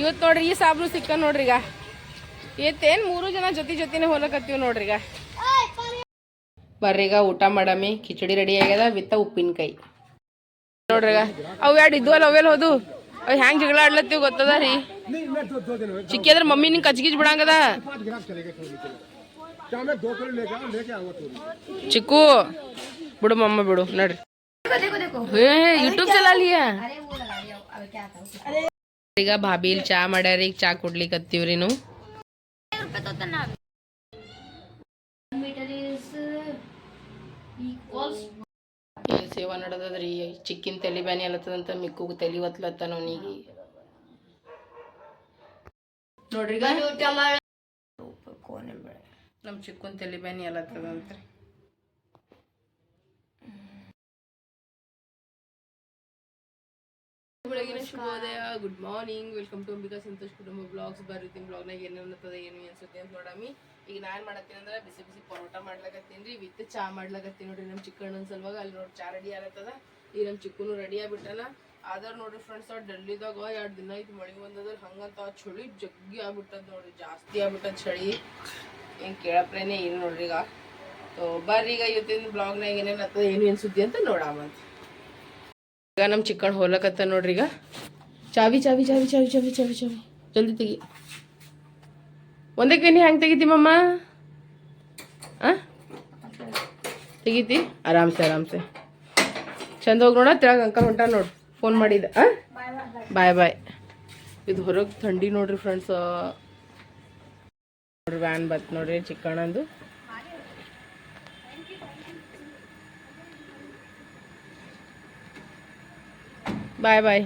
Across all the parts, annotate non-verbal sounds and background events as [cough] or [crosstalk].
ಇವತ್ತು ನೋಡ್ರಿ, ಈ ಸಾಬ್ರು ಸಿಕ್ಕ ನೋಡ್ರಿ ಈಗ. ಇವತ್ತೇನ್ ಮೂರು ಜನ ಜೊತೆ ಜೊತೆನೆ ಹೋಲಕತ್ತೀವಿ ನೋಡ್ರಿ ಈಗ. ಬರ್ರಿ ಈಗ ಊಟ ಮಾಡಮಿ, ಕಿಚಡಿ ರೆಡಿ ಆಗ್ಯದ ವಿತ್ತ ಉಪ್ಪಿನಕಾಯಿ. ನೋಡ್ರಿ ಈಗ, ಅವು ಎರಡು ಇದ್ವಲ್ಲ, ಅವೆಲ್ಲ ಹೋದು. ಅವ್ ಹ್ಯಾಂಗ್ ಜಗಳ ಆಡ್ಲತ್ತೀವಿ ಗೊತ್ತದ ರೀ? ಚಿಕ್ಕಿ ಅದ್ರ ಮಮ್ಮಿ ನಿಂಗೆ ಕಚ್ಗಿಜ್ ಬಿಡಂಗದ. ಚಿಕ್ಕು, ಬಿಡು ಮಮ್ಮ, ಬಿಡು, ನಡ್ರಿ. ಏ ಯೂಟ್ಯೂಬ್ ಚಲಾಲಿಯ ಈಗ ಭಾಬಿ ಇಲ್ಲಿ ಚಾ ಮಾಡ್ಯಾರ ಈಗ ಚಾ ಕುಡ್ಲಿಕ್ಕೆ ಹತ್ತೀವ್ರಿ ನಾವು? ಏನ್ ಸೇವಾ ನಡದದ್ರಿ ಚಿಕ್ಕಿನ ತಲೆ ಬ್ಯಾನಿ ಅಲತ್ತದಂತ ಮಿಕ್ಕು ತಲೆ ಒತ್ತಲತ್ತ ಅವನಿಗೆ. ನೋಡ್ರಿ ನಮ್ಮ ನಮ್ ಚಿಕ್ಕನ್ ತಲೆ ಬ್ಯಾನಿ ಅಲ್ಲತ್ತದಂತ್ರಿ ಬೆಳಗಿನ ಶುಭೋದಯ good morning welcome to Ambika Santosh ಕುಟುಂಬ ಬ್ಲಾಗ್ಸ್ ಬರುತ್ತೀನಿ ಬ್ಲಾಗ್ನಾಗ ಏನು ಏನು ಅನ್ಸುತ್ತೆ ಅಂತ ನೋಡಾಮಿ ಈಗ ನಾನು ಮಾಡತ್ತೀನಿ ಅಂದ್ರೆ ಬಿಸಿ ಬಿಸಿ ಪರೋಟ ಮಾಡ್ಲಕತ್ತೀನಿ ರೀ, ವಿತ್ ಚಾ ಮಾಡ್ಲಕತ್ತೀನಿ ನೋಡ್ರಿ ನಮ್ಮ ಚಿಕ್ಕಣ್ಣನ ಸಲುವಾಗ. ಅಲ್ಲಿ ನೋಡಿ ಚಾ ರೆಡಿ ಆಗತ್ತದ. ಈಗ ನಮ್ಮ ಚಿಕ್ಕನು ರೆಡಿ ಆಗ್ಬಿಟ್ಟಲ್ಲ ಆದ್ರೆ ನೋಡ್ರಿ ಫ್ರೆಂಡ್ಸ್ ಅವ್ರು ಡೆಲ್ಲಿದಾಗ ಎರಡು ದಿನ ಆಯ್ತು ಮಳಿ ಬಂದದ್ರ ಹಂಗಂತ ಚಳಿ ಜಗ್ಗಿ ಆಗ್ಬಿಟ್ಟದ ನೋಡ್ರಿ, ಜಾಸ್ತಿ ಆಗ್ಬಿಟ್ಟದ ಚಳಿ. ಏನು ಕೇಳಪ್ರೇನೆ, ಏನು ನೋಡ್ರಿ ಈಗ. ಬರ್ರಿ ಈಗ ಇವತ್ತಿನ ಬ್ಲಾಗ್ನಾಗ ಏನೇನು ಆಗ್ತದೆ ಏನು ಏನು ಸುದ್ದಿ ಅಂತ ನೋಡಾಮಂತ ಈಗ ನಮ್ಮ ಚಿಕ್ಕಣ್ಣ ಹೋಲಕತ್ತ ನೋಡ್ರಿ ಈಗ. ಚಾವಿ ಚಾವಿ ಚಾವಿ ಚಾವಿ ಚಾವಿ ಚಾವಿ ಚಾವಿ. ಜಲ್ದಿ ತೆಗಿ. ಒಂದೇ ಕೆನಿ ಹೆಂಗೆ ತೆಗಿತಿ ಮಮ್ಮ ಆ? ತೆಗಿತಿ? ಆರಾಮ್ಸೆ ಆರಾಮ್ಸೆ. ಚಂದ ಹೋಗಿ ನೋಡ ತಿಳಗ ಅಂಕಲ್ ಹೊಂಟ ನೋಡು. ಫೋನ್ ಮಾಡಿದ. ಆ? ಬಾಯ್ ಬಾಯ್. ಇದು ಹೊರಗೆ ಥಂಡಿ ನೋಡ್ರಿ ಫ್ರೆಂಡ್ಸ್ ನೋಡ್ರಿ ವ್ಯಾನ್ ಬತ್ ನೋಡ್ರಿ ಚಿಕ್ಕಣ್ಣಂದು. ಬಾಯ್ ಬಾಯ್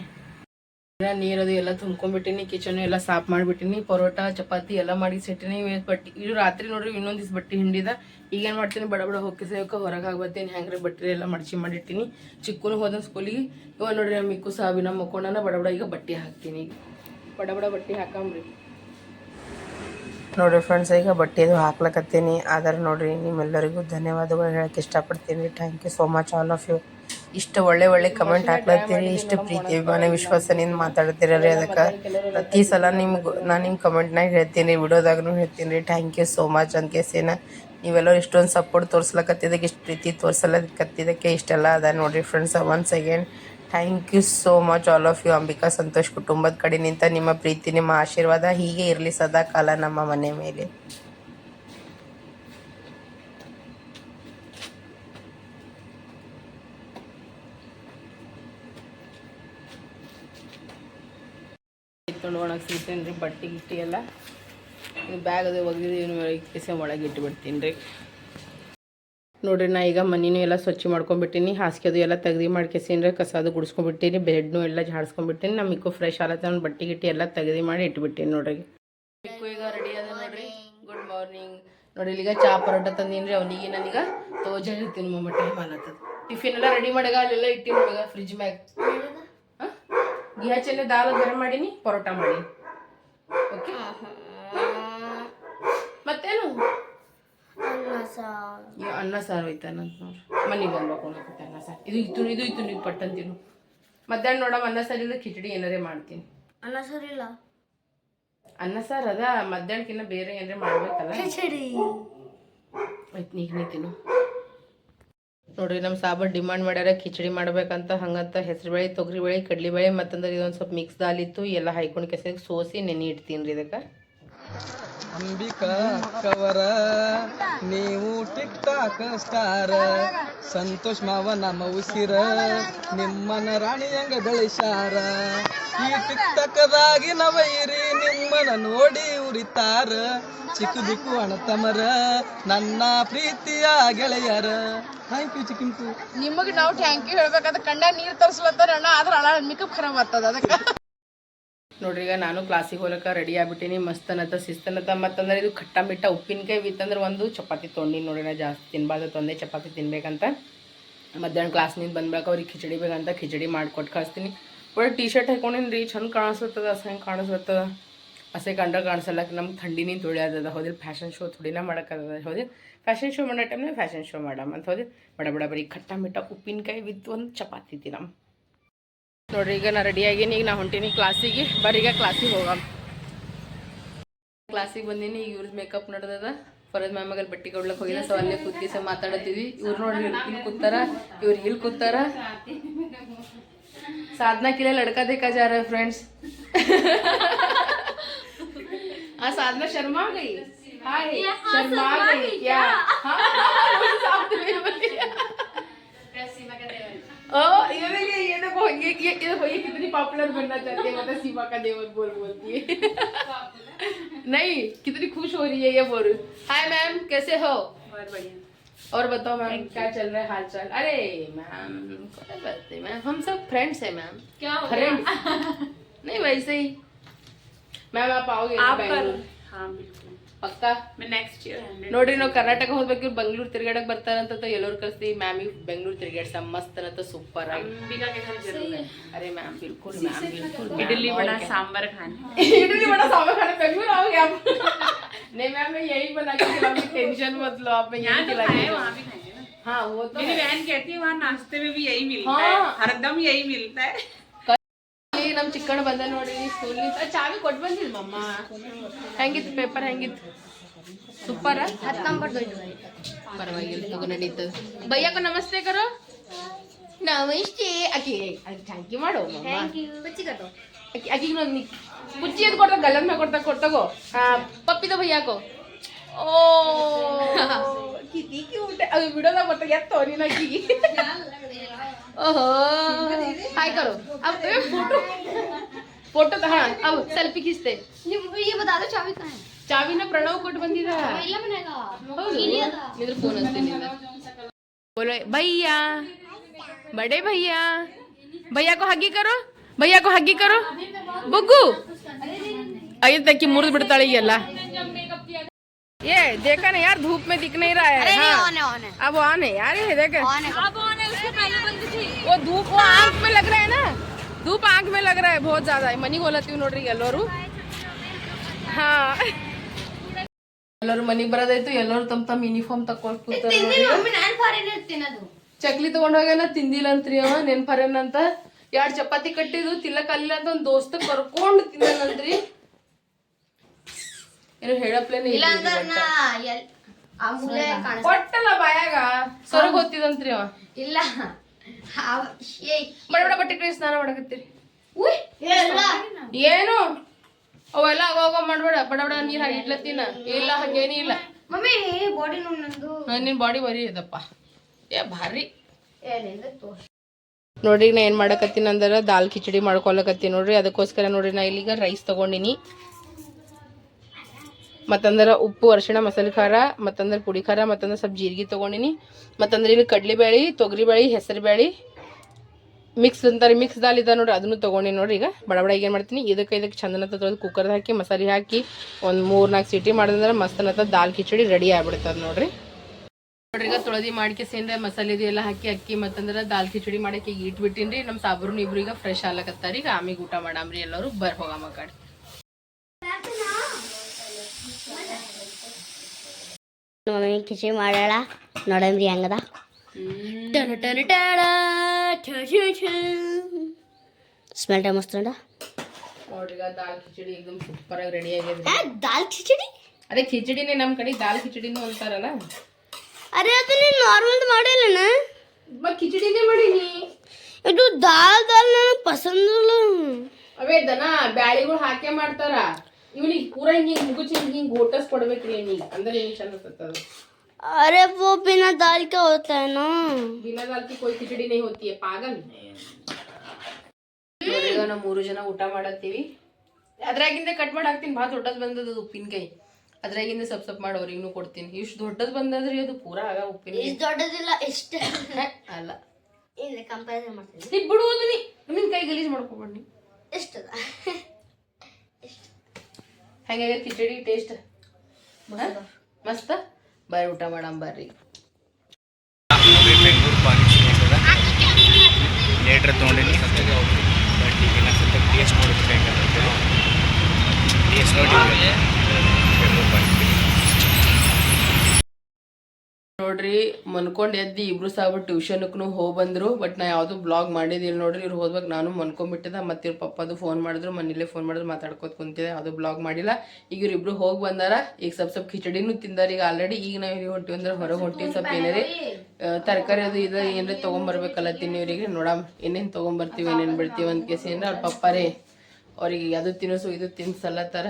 ನೀರದು ಎಲ್ಲ ತುಂಬ್ಕೊಂಡ್ಬಿಟ್ಟಿನಿ ಕಿಚನ್ ಎಲ್ಲ ಸಾಫ್ ಮಾಡಿಬಿಟ್ಟಿನಿ ಪರೋಟ ಚಪಾತಿ ಎಲ್ಲ ಮಾಡಿ ಸಿಟ್ಟಿನಿ ಬಟ್ಟಿ ಇದು ರಾತ್ರಿ ನೋಡ್ರಿ ಇನ್ನೊಂದು ದಿವಸ ಬಟ್ಟೆ ಹಿಂಡಿದ. ಈಗೇನು ಮಾಡ್ತೀನಿ ಬಡ ಬಡ ಹೋಗಿ ಸೇವಕ ಹೊರಗೆ ಆಗ್ಬತ್ತೀನಿ ಹೆಂಗ್ರೆ ಬಟ್ಟೆ ಎಲ್ಲ ಮಡಚಿ ಮಾಡಿಟ್ಟಿನಿ. ಚಿಕ್ಕನು ಹೋದ ಸ್ಕೂಲಿಗೆ ಇವಾಗ ನೋಡ್ರಿ ನಮ್ಮ ಮಿಕ್ಕು ಸಾವಿನ ಮಕ್ಕೊಂಡನ ಬಡ ಬಡ ಈಗ ಬಟ್ಟೆ ಹಾಕ್ತೀನಿ. ಈಗ ಬಡ ಬಡ ಬಟ್ಟೆ ಹಾಕಂಬ್ರಿ. ನೋಡ್ರಿ ಫ್ರೆಂಡ್ಸ್ ಈಗ ಬಟ್ಟೆ ಅದು ಹಾಕ್ಲಕತ್ತೀನಿ. ಆದ್ರೆ ನೋಡ್ರಿ ನಿಮ್ಮೆಲ್ಲರಿಗೂ ಧನ್ಯವಾದಗಳು ಹೇಳಕ್ಕೆ ಇಷ್ಟಪಡ್ತೀನಿ. Thank you so much all of you ಇಷ್ಟು ಒಳ್ಳೆ ಒಳ್ಳೆ ಕಮೆಂಟ್ ಹಾಕ್ಲತ್ತೀರಿ, ಇಷ್ಟು ಪ್ರೀತಿ ಅಭಿಮಾನ ವಿಶ್ವಾಸನಿಂದ ರೀ ಅದಕ್ಕೆ. ಪ್ರತಿ ಸಲ ನಿಮ್ಗೆ, ನಾನು ನಿಮ್ಮ ಕಮೆಂಟ್ನಾಗ ಹೇಳ್ತೀನಿ ವಿಡಿಯೋದಾಗೂ ಹೇಳ್ತೀನಿ ರೀ ಥ್ಯಾಂಕ್ ಯು ಸೋ ಮಚ್ ಅಂತ ಕೇಸಿನ. ನೀವೆಲ್ಲರೂ ಇಷ್ಟೊಂದು ಸಪೋರ್ಟ್ ತೋರಿಸ್ಲಕತ್ತಿದ್ದಕ್ಕೆ, ಇಷ್ಟು ಪ್ರೀತಿ ತೋರಿಸಲಕತ್ತಿದ್ದಕ್ಕೆ ಇಷ್ಟೆಲ್ಲ ಅದ ನೋಡಿರಿ friends once again thank you so much all of you Ambika Santosh ಕುಟುಂಬದ ಕಡೆ ನಿಂತ ನಿಮ್ಮ ಪ್ರೀತಿ, ನಿಮ್ಮ ಆಶೀರ್ವಾದ ಹೀಗೆ ಇರಲಿ ಸದಾ ಕಾಲ ನಮ್ಮ ಮನೆ ಮೇಲೆ. ಇಟ್ಕೊಂಡು ಒಣಗಿಸಿರ್ತೇನೆ ರೀ, ಬಟ್ಟೆ ಗಿಟ್ಟಿ ಎಲ್ಲ. ಬ್ಯಾಗ್ ಅದು ಒಗೆದಿದ್ದು ಕಿಸೆ ಒಳಗೆ ಇಟ್ಬಿಡ್ತೀನಿ ರೀ. ನೋಡಿರಿ, ನಾ ಈಗ ಮನಿನೂ ಎಲ್ಲ ಸ್ವಚ್ಛ ಮಾಡ್ಕೊಂಡ್ಬಿಟ್ಟಿನಿ ಹಾಸಿಗೆ ಅದು ಎಲ್ಲ ತೆಗ್ದು ಮಾಡ್ಕೇಸಿನ್ರಿ ಕಸ ಅದು ಗುಡಿಸ್ಕೊಂಡ್ಬಿಟ್ಟಿನಿ, ಬೆಡ್ನು ಎಲ್ಲ ಝಾಡ್ಸ್ಕೊಂಡ್ಬಿಟ್ಟಿನಿ ನಮ್ಮ ಮಿಕ್ಕು ಫ್ರೆಶ್ ಆಲತ್ತ ಬಟ್ಟೆ ಗಿಟ್ಟಿ ಎಲ್ಲ ತೆಗ್ದು ಮಾಡಿ ಇಟ್ಬಿಟ್ಟೀನಿ ನೋಡ್ರಿ. ಈಗ ರೆಡಿ ಅದ ನೋಡ್ರಿ. ಗುಡ್ ಮಾರ್ನಿಂಗ್ ನೋಡಿ ಈಗ ಚಾ ಪರೋಟ ತಂದೀನಿ ರೀ, ಅವನಿಗೆ ನನಗೆ ತೋಜ ಇರ್ತೀನಿ ಮಮ್ಮ ಟಿಫಿನ್ ಎಲ್ಲ ರೆಡಿ ಮಾಡಾಗ ಅಲ್ಲೆಲ್ಲ ಇಟ್ಟಿನಿ ಫ್ರಿಜ್ ಮ್ಯಾಗ. ಗಿಹಚೆಲ್ಲ ದಾಲ್ ಗರಂ ಮಾಡೀನಿ ಪರೋಟ ಮಾಡಿ ಓಕೆ ಮತ್ತೇನು? ಅನ್ನ ಸಾರು. ಹೋಯ್ತಾನಂತ ನೋಡಿ. ಮನೆಗೆ ಬಂದ್ಬೇಕು ಅನ್ನ ಸಾರು ಇದು ಇತ್ತು ಇದು ಇತ್ತು ನೀವು ಪಟ್ಟಂತೀನು ಮಧ್ಯಾಹ್ನ ನೋಡಮ್ಮ ಅನ್ನ ಸಾರು ಇಲ್ಲ ಖಿಚಡಿ ಏನಾರೇ ಮಾಡ್ತೀನಿ. ಅನ್ನ ಸರಿಲ್ಲ ಅನ್ನ ಸಾರು ಅದ ಮಧ್ಯಾಹ್ನಕ್ಕಿನ್ನ ಬೇರೆ ಏನಾರೇ ಮಾಡ್ಬೇಕಲ್ಲ. ಕಿಚಡಿ. ಆಯ್ತು ನೀನು ನೀತಿನು ನೋಡ್ರಿ ನಮ್ಮ ಸಾಬರ್ ಡಿಮಾಂಡ್ ಮಾಡ್ಯಾರ, ಕಿಚಡಿ ಮಾಡ್ಬೇಕಂತ ಹಂಗಂತ ಹೆಸರುಬೇಳೆ ತೊಗರಿಬೇಳೆ ಕಡ್ಲಿಬೇಳೆ ಮತ್ತಂದ್ರೆ ಇದೊಂದು ಸ್ವಲ್ಪ ಮಿಕ್ಸ್ ದಾಲ್ ಇತ್ತು ಎಲ್ಲ ಹಾಯ್ಕೊಂಡು ಕೆಸ ಸೋಸಿ ನೆನೆ ಇಡ್ತೀನಿ ರೀ ಇದಕ್ಕೆ. ಅಂಬಿಕಾ ನೀವು ಟಿಕ್ ಟಾಕ್ ಸ್ಟಾರ. ಸಂತೋಷ್ ಮಾವ ನಮ್ಮ ಉಸಿರ, ನಿಮ್ಮನ ರಾಣಿಯಂಗ ಬೆಳೆಸಾರ ಈ ಟಿಕ್ ಟಾಕದಾಗಿ ನವೈರಿ ನಿಮ್ಮನ ನೋಡಿ ಉರಿತಾರ. ಚಿಕ್ಕ ಬಿಕ್ಕು ಅಣತಮರ ನನ್ನ ಪ್ರೀತಿಯ ಗೆಳೆಯರ. ಥ್ಯಾಂಕ್ ಯು ಚಿಕ್ಕಿಂಕು ನಿಮಗೆ ನಾವು ಥ್ಯಾಂಕ್ ಯು ಹೇಳ್ಬೇಕಾದ್ರೆ ಕಂಡ ನೀರು ತರಿಸ್ಲತ್ತಾರ ಅಣ್ಣ ಆದ್ರೆ ಅಣ್ಣ ಮೇಕಪ್ ಖರಾಬ್ ಆಗ್ತದ ಅದಕ್ಕೆ. ನೋಡ್ರಿ ಈಗ ನಾನು ಕ್ಲಾಸಿಗೆ ಹೋಗಕ್ಕೆ ರೆಡಿ ಆಗ್ಬಿಟ್ಟಿನಿ ಮಸ್ತನತ ಸಿಸ್ತನತ ಮತ್ತಂದ್ರೆ ಇದು ಖಟ್ಟ ಮಿಟ್ಟ ಉಪ್ಪಿನಕಾಯಿ ವಿತ್ತಂದ್ರೆ ಒಂದು ಚಪಾತಿ ತೊಗೊಂಡಿನಿ ನೋಡಿ ನಾ ಜಾಸ್ತಿ ತಿನ್ಬಾರ್ದು ತೊಂದೆ ಚಪಾತಿ ತಿನ್ಬೇಕಂತ. ಮಧ್ಯಾಹ್ನ ಕ್ಲಾಸ್ನಿಂದ ಬಂದ್ಬೇಕು ಅವ್ರಿಗೆ ಖಿಚಡಿ ಬೇಕಂತ ಖಿಚಡಿ ಮಾಡಿಕೊಟ್ಟು ಕಳಿಸ್ತೀನಿ. ಒಳ್ಳೆ ಟೀ ಶರ್ಟ್ ಹಾಕೊಂಡಿನಿ ರೀ ಚಂದ ಕಾಣಿಸ್ಲತ್ತದ ಅಸಹ್ಯ ಕಾಣಿಸ್ಲತ್ತದ ಅಸೆ ಕಂಡ್ರೆ ಕಾಣಿಸಲ್ಲ ನಮ್ಗೆ ಥಂಡಿನಿ ತುಳಿಯೋದದ ಹೋದ್ರೆ ಫ್ಯಾಷನ್ ಶೋ ಥೋಡಿನ ಮಾಡೋಕ್ಕದ ಹೋದ್ರೆ. ಫ್ಯಾಷನ್ ಶೋ ಮಾಡೋ ಟೈಮ್ನಾಗ ಫ್ಯಾಷನ್ ಶೋ ಮಾಡಮ್ ಅಂತ ಹೋದ್ರೆ ಬಡ ಬಡ ಬರೀ ಖಟ್ಟ ಮಿಟ್ಟ ಉಪ್ಪಿನಕಾಯಿ ಬಿದ್ದು ಒಂದು ಚಪಾತಿ ತಿನ್ನಮ್. ನೋಡ್ರಿ, ಈಗ ನಾ ರೆಡಿ ಆಗೀನಿ. ಈಗ ನಾ ಹೊಂಟೀನಿ ಕ್ಲಾಸಿಗೆ ಬರೀಗ ಕ್ಲಾಸಿಗೆ ಹೋಗಮ್. ಕ್ಲಾಸಿಗೆ ಬಂದೀನಿ. ಈಗ ಇವ್ರದ್ದು ಮೇಕಪ್ ನಡೆದದ. ಫರದ್ ಮ್ಯಾಮಗಲ್ಲಿ ಬಟ್ಟೆ ಕೊಡ್ಲಕ್ಕೆ ಹೋಗಿಲ್ಲ ಸೊ ಅಲ್ಲೇ ಕೂತ್ಕಿಸ ಮಾತಾಡತ್ತೀವಿ. ಇವ್ರು ನೋಡ್ರಿ ಇಲ್ಲಿ ಕೂತಾರ. ಇವ್ರು ಇಲ್ಲಿ ಕೂತಾರ. ಸಾಧನಾ ಕಿಲೆ ಲಡ್ಕದೆ ಕಜಾರ ಫ್ರೆಂಡ್ಸ್ [laughs] ಆ ಸಾಧನಾ ಶರ್ಮಾ ಗೈ हाँ साधना शर्मा गई हाय शर्मा गई क्या? हाँ, साथ में बोली। ओ ये देखिए ये देखो ये ये ये देखो ये कितनी पॉपुलर बनना चाहती है मतलब सीमा का देवर बोल बोलती है नहीं कितनी खुश हो रही है ये बोल। हाय मैम कैसे हो? और बताओ मैम क्या चल रहा है हाल चाल अरे मैम कोई मैम हम सब फ्रेंड्स हैं मैम। क्या हो फ्रेंड नहीं वैसे ही। मैम आप आओगे आप हाँ बिल्कुल। ಪಕ್ಕಾ मैं नेक्स्ट ईयर हंड्रेड ನೋಡ್ರಿ ನಾವು ಕರ್ನಾಟಕ ಹೋಗ್ಬೇಕು ಇವ್ರು ಬೆಂಗಳೂರು ತಿರ್ಗಾಡಕ್ ಬರ್ತಾರಂತ ಎಲ್ಲರೂ ಕಳ್ಸ್ತೀವಿ ಮ್ಯಾಮ್ ಈಗ ಬೆಂಗಳೂರು ತಿರ್ಗಾಡ್ಸ ಮಸ್ತ್ ಅಂತ ಸೂಪರ್ ಆಗಿ अंबिका के घर जरूर है अरे मैम बिल्कुल मैम बिल्कुल ma'am, इडली और बड़ा क्या? सांबर खाने इडली बड़ा सावा खाने बेंगलुरु आओगे आप नहीं मैम मैं यही बना के खिलाऊंगी टेंशन मत लो आप मैं यहाँ यही तो खिला खाए वहाँ भी खाएंगे ना हाँ वो तो मेरी है। बहन कहती है वहाँ नाश्ते में भी यही मिलता हाँ। है हरदम यही मिलता है ಇಲ್ಲಿ ನಮ್ ಚಿಕ್ಕಣ್ಣ ಬಂದ ನೋಡಿ ಸ್ಕೂಲ್ ಚಾವಿ ಕೊಟ್ಟು ಬಂದಿಲ್ ಮಮ್ಮ ಹೆಂಗಿತ್ತು ಪೇಪರ್ ಹೆಂಗಿತ್ತು ಸೂಪರ್? ಪರವಾಗಿಲ್ಲ ತಗೋ ನಡೀತದ. ಭಯ್ಯಕ್ಕ ನಮಸ್ತೆ ಕರು. ನಮಸ್ತೆ. ಅಕ್ಕಿ ಥ್ಯಾಂಕ್ ಯು ಮಾಡು ಅಕ್ಕಿ [laughs] ಅಕ್ಕಿಗೆ ನೋಡಿ ಕುಚ್ಚಿ ಅದು ಕೊಡ್ತಾ ಗಲ್ಲದ ಮೇಲೆ ಕೊಡ್ತಾ ಕೊಡ್ತಗೋ ಪಪ್ಪಿದ ಭಯ್ಯಾಕೋ ಓ. ಕಿತಿ ಕ್ಯೂಟ್ ಅದು ಬಿಡೋದಾಗ ಎತ್ತೋ ನೀನು ಅಕ್ಕಿಗೆ. हाय करो। अब फ़ोटो। फ़ोटो कहा अब सेल्फी खींचते। ये बता दो चाबी कहा है? चाबी ना प्रणव कोट बंदी हाँ था। मेरे फ़ोन बोलो भैया। बड़े भैया। भैया को हगी करो। भैया को हगी करो। बुग्गू। अरे देखिए मुर्द बिड़ता ही अल्लाह ये देखा ना यार धूप में दिख नहीं रहा है। हाँ। अब ऑन है यार ये देख। ऑन है अब ऑन है उसके पहले बंद थी वो धूप वो आंख में लग रहा है ना धूप आंख में लग रहा है बहुत ज्यादा ಮನಿಗೆ ಹೋಲತ್ತೀವಿ ನೋಡ್ರಿ ಎಲ್ಲರೂ ಹಾ ಎಲ್ಲರೂ ಮನಿಗೆ ಬರೋದಾಯ್ತು ಎಲ್ಲರೂ ತಮ್ಮ ತಮ್ಮ ಯೂನಿಫಾರ್ಮ್ ತಕೊಂಡ್ ಕೂತಾರ ನೋಡ್ರಿ ಮಮ್ಮಿ ನಾನು ಫಾರಿನ್ ತಿನ್ನೋದು ಚಕ್ಲಿ ತಗೊಂಡ್ ಹೋಗ್ಯಾನ ತಿಂದಿಲ್ಲ ಅಂತ್ರಿ ಅವ ನೆನ್ಪರೇನಂತ ಎರಡ್ ಚಪಾತಿ ಕಟ್ಟಿದ್ದು ತಿಲ್ಲಕಲ್ಲ ಅಂತ ಒಂದ್ ದೋಸ್ತ ಕರ್ಕೊಂಡ್ ತಿಂದಾನಂತ್ರಿ ಏನು ಹೇಳಪ್ಲೇನೆ ಇಲ್ಲ ಅಂದ್ರೆ ನಾ ಎಲ್ ಆ ಮೂಲೆ ಕೊಟ್ಟಲ್ಲ ಬಾಯಾಗ? ಸೊರಗ ಗೊತ್ತಿದಂತ್ರಿ ಅವ. ಇಲ್ಲ. ಆ- ಏಯ್ ಬಡ ಬಡ ಬಟ್ಟೆ ಕೈ ಸ್ನಾನ ಮಾಡಕತ್ತೀರಿ. ಏನು? ಅವೆಲ್ಲ ಅವಾಗ ಮಾಡಬೇಡ. ಬಡಬಡ ಬಡ ನೀರ್ ಹಾಕಿ ಇಡ್ಲತ್ತೀನ ಇಲ್ಲ ಹಂಗೇನಿ ಇಲ್ಲ. ಮಮ್ಮಿ ಬಾಡಿ ನೋಡ್ ನಂದು. ನಿನ್ ಬಾಡಿ ಬರೀ ಇದಪ್ಪ. ಏ ಭಾರಿ. ನೋಡ್ರಿ ನಾ ಏನ್ ಮಾಡಕತ್ತೀನಿ ಅಂದ್ರೆ ದಾಲ್ ಕಿಚಡಿ ಮಾಡ್ಕೊಳಕತ್ತೀನಿ ನೋಡ್ರಿ. ಅದಕ್ಕೋಸ್ಕರ ನೋಡ್ರಿ ನಾ ಇಲ್ಲಿಗ ರೈಸ್ ತಗೊಂಡಿನಿ. ಮತ್ತಂದ್ರ ಉಪ್ಪು, ಅರಿಶಿಣ, ಮಸಾಲೆ ಖಾರ, ಮತ್ತಂದ್ರೆ ಪುಡಿ ಖಾರ, ಮತ್ತಂದ್ರೆ ಸ್ವಲ್ಪ ಜೀರಿಗೆ ತಗೊಂಡಿನಿ. ಮತ್ತಂದ್ರೆ ಇಲ್ಲಿ ತೊಗರಿ bæಳಿ ಹೆಸರು ಬೇಳೆ ಮಿಕ್ಸ್ ಅಂತಾರೆ ಮಿಕ್ಸ್ ದಾಲ್ ಇದೆ ನೋಡ್ರಿ, ಅದನ್ನು ತೊಗೊಂಡಿ ನೋಡ್ರಿ ಈಗ. ಬಡ ಬಡ ಏನು ಮಾಡ್ತೀನಿ, ಇದಕ್ಕೆ ಇದಕ್ಕೆ ಚಂದನತ್ತ ತೊಳೆದು ಕುಕ್ಕರ್ದು ಹಾಕಿ, ಮಸಾಲೆ ಹಾಕಿ, ಒಂದು ಮೂರು ನಾಲ್ಕು ಸೀಟಿ ಮಾಡಿದ್ರೆ ಮಸ್ತನತ್ತ ದಾಲ್ ಕಿಚಡಿ ರೆಡಿ ಆಗಿಬಿಡ್ತದೆ ನೋಡ್ರಿ. ನೋಡ್ರಿ ಈಗ ತೊಳೆದಿ ಮಾಡ್ಕೇಸಿಂದ ಮಸಾಲೆ ಇದು ಎಲ್ಲ ಹಾಕಿ, ಅಕ್ಕಿ ಮತ್ತಂದ್ರೆ ದಾಲ್ ಕಿಚಡಿ ಮಾಡಕ್ಕೆ ಈಗ ಇಟ್ಬಿಟ್ಟಿನ್ರಿ. ನಮ್ಮ ಸಾಬ್ರು ಇಬ್ರು ಈಗ ಫ್ರೆಶ್ ಆಗ್ಲಕತ್ತಾರ ಈಗ ಆಮಿಗೆ ಊಟ ಮಾಡಾಮ್ರಿ ಎಲ್ಲರೂ, ಬರ್ ಹೋಗಮ್ಮ ಕಡೆ. ಕಿಚಡಿ ಮಾಡೋಣ ನೋಡಂದ್ರಿ ಹಂಗದ. ಸ್ಮೆಲ್ ಟೈಮ್ ಮಸ್ತ್ ನೋಡ. ದಾಲ್ ಕಿಚಡಿ एकदम ಸೂಪರ್ ಆಗಿ ರೆಡಿ ಆಗಿದೆ ದಾಲ್ ಖಿಚಡಿ ಅದೇ ಕಿಚಡಿನೇ ನಮ್ಮ ಕಡೆ ದಾಲ್ ಕಿಚಡಿನೂ ಅಂತಾರಲ್ಲ. ಅರೆ ಅದು ನೀನು ನಾರ್ಮಲ್ ಮಾಡಿಲ್ಲನ ಮತ್ ಕಿಚಡಿನೇ ಮಾಡೀನಿ. ಇದು ದಾಲ್ ದಾಲ್ ನನಗೆ ಪಸಂದ್ ಇಲ್ಲ ಅವೇ ದನ ಬ್ಯಾಳಿಗಳು ಹಾಕೇ ಮಾಡ್ತಾರ. ಇವನಿಗೆ ಪೂರ ಹಿಂಗೆ ಹಿಂಗ್ ಮುಗುಚಿ ಹಿಂಗೆ ಹಿಂಗ್ ಗೋಟಸ್ ಕೊಡ್ಬೇಕ್ರಿ ನೀಗ ಅಂದ್ರೆ ಏನು ಚಂದ अरे वो बिना दाल का होता है ना ಬಿನಾ ದಾಲ್ ಕಿ ಕೊಯ್ ಕಿಚಡಿ ನೈ ಹೋತಿ ಹೈ ಪಾಗಲ್ ನೋಡ್ರಿ ಈಗ ನಾವು ಮೂರು ಜನ ಊಟ ಮಾಡತ್ತೀವಿ ಅದ್ರಾಗಿಂದ ಕಟ್ ಮಾಡಿ ಹಾಕ್ತೀನಿ ಭಾಳ ದೊಡ್ಡದ್ ಬಂದದ ಅದು ಉಪ್ಪಿನಕಾಯಿ ಅದ್ರಾಗಿಂದ ಸಪ್ ಸಪ್ ಮಾಡಿ ಅವ್ರಿಗೂ ಕೊಡ್ತೀನಿ ಇಷ್ಟು ದೊಡ್ಡದ್ ಬಂದದ್ರಿ ಅದು ಪೂರಾ ಆಗ ಉಪ್ಪಿನಕಾಯಿ ಇಷ್ಟು ದೊಡ್ಡದಿಲ್ಲ ಇಷ್ಟ ಹೇ, ಅಲ್ಲ ಇಲ್ಲ ಕಂಪ್ಯಾರಿಸನ್ ಮಾಡ್ತೀನಿ ನೀ ಬಿಡುವುದು ನೀ ನಿನ್ ಕೈ ಗಲೀಜ್ ಮಾಡ್ಕೊಬೇಡಿ ಇಷ್ಟದ ಹೆಂಗಾಗ ಕಿಚಡಿ ಟೇಸ್ಟ್ ಮಸ್ತ್ ಬರ್ರಿ ಊಟ ಮಾಡಮ್ ಬರ್ರಿ. ಲೇಟ್ರ್ ತೊಗೊಂಡಿನಿ. ಬಟ್ ಈಗ ಸ್ವಲ್ಪ ಟೇಸ್ಟ್ ಹೆಂಗಂತ. ಟೇಸ್ಟ್ ನೋಡಿ. ನೋಡ್ರಿ, ಮನ್ಕೊಂಡು ಎದ್ದು ಇಬ್ರು ಸಹ ಟ್ಯೂಷನ್ಗೂ ಹೋಗಿ ಬಂದ್ರು ಬಟ್ ನಾ ಯಾವುದು ಬ್ಲಾಗ್ ಮಾಡಿದಿಲ್ಲ ನೋಡ್ರಿ. ಇವ್ರು ಹೋದ್ವಾಗ ನಾನು ಮನ್ಕೊಂಡ್ಬಿಟ್ಟಿದ್ದೆ ಮತ್ತೆ ಇವ್ರ ಪಪ್ಪದು ಫೋನ್ ಮಾಡಿದ್ರು ಮನೇಲೆ ಫೋನ್ ಮಾಡಿದ್ರು, ಮಾತಾಡ್ಕೊತ ಕುಂತಿದೆ ಯಾವುದು ಬ್ಲಾಗ್ ಮಾಡಿಲ್ಲ. ಈಗ ಇವ್ರಿಬ್ರು ಹೋಗಿ ಬಂದಾರ, ಈಗ ಸ್ವಲ್ಪ ಸ್ವಲ್ಪ ಖಿಚಡಿನೂ ತಿಂದಾರ. ಈಗ ಆಲ್ರೆಡಿ ಈಗ ನಾವು ಹೊಂಟಿವಿ ಅಂದ್ರೆ ಹೊರಗೆ ಹೊಂಟಿವಿ ಸ್ವಲ್ಪ ಏನೇ ತರಕಾರಿ ಅದು ಇದು ಏನಾರ ತೊಗೊಂಬರ್ಬೇಕಲ್ಲ ತಿನ್ನಿ ಇವ್ರಿಗೆ ನೋಡಮ್ ಏನೇನು ತೊಗೊಂಬರ್ತೀವಿ ಏನೇನು ಬಿಡ್ತೀವಿ ಅಂತ ಕೇಸಿ ಅಂದ್ರೆ ಅವ್ರ ಪಪ್ಪಾರೇ, ಅವ್ರಿಗೆ ಅದು ತಿನ್ನಿಸು ಇದು ತಿನ್ಸಲ್ಲತ್ತಾರ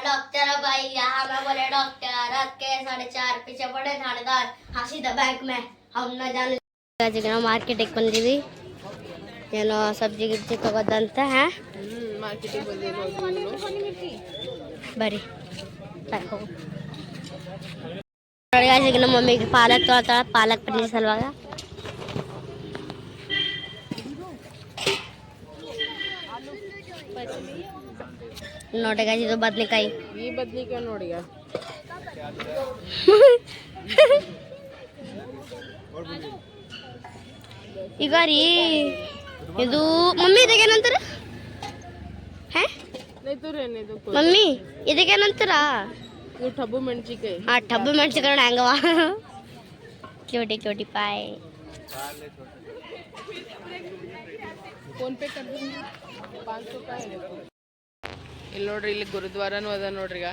डॉक्टर भाई यहाँ मैं बोले डॉक्टर रात के साढ़े चार पीछे पड़े थानेदार हाँसी था बैंक में हम न जाने जगह एक बंदी भी जेनो सब्ज़ी की चीज़ का दंत है मार्केटिंग बंदी बरी हो मम्मी के पालक तो आता पालक पनीर सलवागा ನೋಡಿ ಗಾಯ್ ಇದು ಬದ್ನೆಕಾಯಿ. ಈ ಬದ್ನಿಕಾಯಿ ನೋಡಿ ಈಗ ರೀ ಇದು ಮಮ್ಮಿ ಇದಕ್ಕೇನಂತಾರ ಹಾ? ಇದು ಮಮ್ಮಿ ಇದಕ್ಕೇನಂತಾರ ಟಬ್ಬು ಮೆಣಸಿಕಾಯಿ ಆ ಟಬ್ಬು ಮೆಣಸಿನ ಹೆಂಗವ. Cutie cutie Pai phone pay ಇಲ್ಲಿ ನೋಡ್ರಿ, ಇಲ್ಲಿ ಗುರುದ್ವಾರನೂ ಅದ ನೋಡ್ರಿ ಈಗ.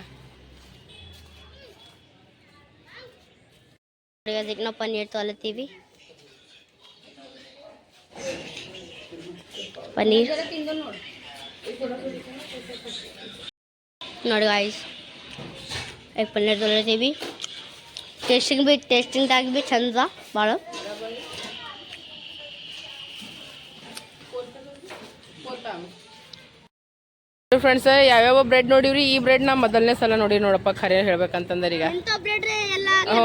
ಅದಕ್ಕೆ ನಾವು ಪನ್ನೀರ್ ತೊಲತ್ತೀವಿ ಪನ್ನೀರ್. ನೋಡಿ ಗಾಯ್ಸ್ ಈಗ ಪನ್ನೀರ್ ತೊಲತ್ತೀವಿ ಟೇಸ್ಟಿಂಗ್ ಬಿ ಟೇಸ್ಟಿಂಗ್ದಾಗ ಬಿ ಚಂದ ಭಾಳ ಫ್ರೆಂಡ್ಸ್ ಯಾವ್ಯಾವ ಬ್ರೆಡ್ ನೋಡಿವ್ರಿ? ಈ ಬ್ರೆಡ್ ನಾ ಮೊದಲನೇ ಸಲ ನೋಡಿ ನೋಡಪ್ಪ ಖರೆ ಹೇಳ್ಬೇಕಂತಂದ್ರೆ ಈಗ. ಹೋ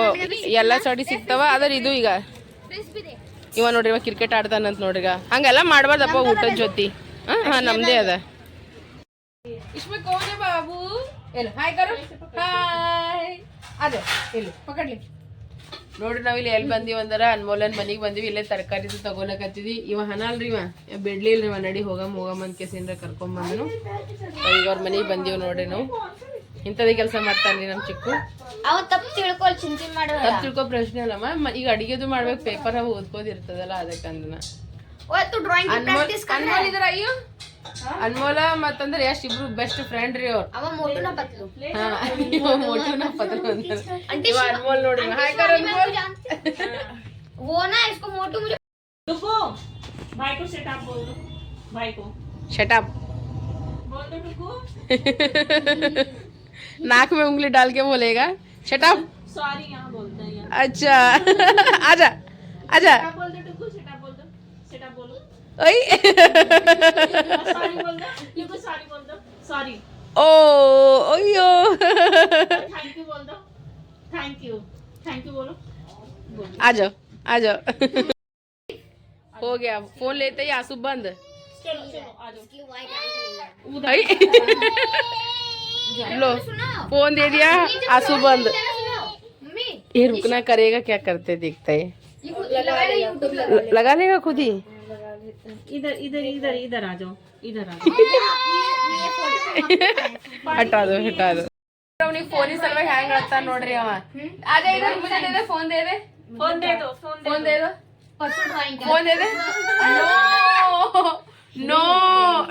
ಎಲ್ಲ ಸಡಿ ಸಿಗ್ತಾವ? ಅದ್ರ ಇದು ಈಗ. ಇವ ನೋಡ್ರಿ ಇವ ಕ್ರಿಕೆಟ್ ಆಡ್ತಾನಂತ ನೋಡ್ರಿಗ ಈಗ. ಹಂಗೆಲ್ಲ ಮಾಡ್ಬಾರ್ದಪ್ಪ ಊಟದ ಜೊತೆ. ಹಾ ಹಾ ನಮ್ದೇ ಅದ. ಬಾಬು. ಎಲ್ಲ ಹಾಯ್ ಕರು. ಹಾಯ್. ಅದೇ ಇಲ್ಲಿ ಪಕಡ್ಲಿ. ನೋಡ್ರಿ ನಾವ್ ಇಲ್ಲಿ ಎಲ್ಲಿ ಬಂದೀವಿ ಅಂದ್ರ? ಅನ್ಮೋಲನ್ ಮನಿಗೆ ಬಂದಿವಿ ಇಲ್ಲೇ ತರಕಾರಿ ತಗೊಲಕತ್ತಿದ್ವಿ ಇವ ಹನಲ್ರಿ ಇವ? ಬಿಡ್ಲಿಲ್ರಿ ಇವ ನಡಿ ಹೋಗಮ್ ಹೋಗಮ್ ಅಂತ ಕೇಸಿಂದ್ರ ಕರ್ಕೊಂಡ್ ಬಂದನು. ಈಗ ಅವ್ರ ಮನಿಗೆ ಬಂದೀವಿ ನೋಡ್ರಿ ನಾವು. ಇಂಥದೇ ಕೆಲಸ ಮಾಡ್ತಾನ್ರಿ ನಮ್ ಚಿಕ್ಕು. ಅವ ತಪ್ಪು ತಿಳ್ಕೊಳ್ ಚಿಂತೆ ಮಾಡೋ ತಪ್ಪು ತಿಳ್ಕೊ ಪ್ರಶ್ನೆ ಅಲ್ಲಮ್ಮ. ಈಗ ಅಡಿಗೆದು ಮಾಡ್ಬೇಕು ಪೇಪರ್ ಅವು ಓದ್ಕೋದಿರ್ತದಲ್ಲ ಅದಕ್ಕಂದನ. ಅನ್ಮೋಲ್ ಇದ್ರ ಅಯ್ಯೋ? ಅನ್ಮೋಲ ಮತ್ತಂದ್ರೆ ಎಷ್ಟ್ ಇಬ್ರು ಬೆಸ್ಟ್ ಫ್ರೆಂಡ್ ರೀ ಅವ್ರು ಅವ ಮೋಟುನ ಪತ್ಲು ಹಾ ಇವ ಮೋಟುನ ಪತ್ರ ಅಂತಾರ. ಇವ ಅನ್ಮೋಲ್ ನೋಡ್ರಿ ಹಾಯ್ ಕರ್ ಅನ್ಮೋಲ್ वो ना इसको मोटू मुझे डुगू भाई को सेटअप बोल दो भाई को शट अप बोल दो डुगू नाक में उंगली डाल के बोलेगा शट अप सॉरी यहाँ बोलते हैं यहाँ अच्छा आजा आजा ਓਏ ਸਾਰੀ ਬੋਲਦਾ ਇਹ बोल ਸਾਰੀ ਬੋਲਦਾ ਸਾਰੀ ਓ ਓਯੋ ਥੈਂਕ ਯੂ ਬੋਲਦਾ थैंक यू बोलो। आ जाओ आ जाओ। हो गया फ़ोन लेते ही आँसू बंद। लो फ़ोन दे दिया आँसू बंद। ये रुकना करेगा क्या करते देखता है। लगा लेगा खुद ही। इधर इधर इधर इधर आ जाओ इधर आ जाओ हटा [laughs] दो हटा दो ಅವ್ನಿಗೆ ಫೋನಿನ ಸಲುವಾಗಿ ಹ್ಯಾಂಗ್ ಹೇಳ್ತಾನ ನೋಡ್ರಿ ಅವ ಅದೇ ಇದ್ರ ಮುಂದೆ ಇದೆ ಫೋನ್ ದೇ ಇದೆ फोन दे दो फोन ಫೋನ್ ದೇ ಇದು परसों drawing phone they they know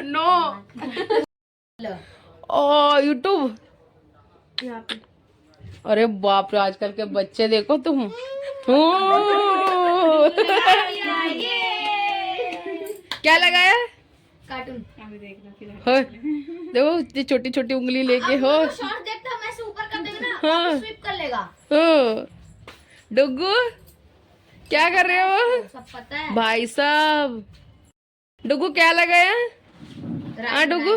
no no O YouTube अरे बाप रे आजकल के बच्चे देखो तुम [laughs] ओ, [laughs] क्या लगाया कार्टून देखना हाँ। देखो ये छोटी छोटी उंगली लेके हो। हाँ, हाँ।, हाँ। डुगू क्या कर रहे हो? सब पता है। भाई साहब। डुगू क्या लगाया हाँ? डुगू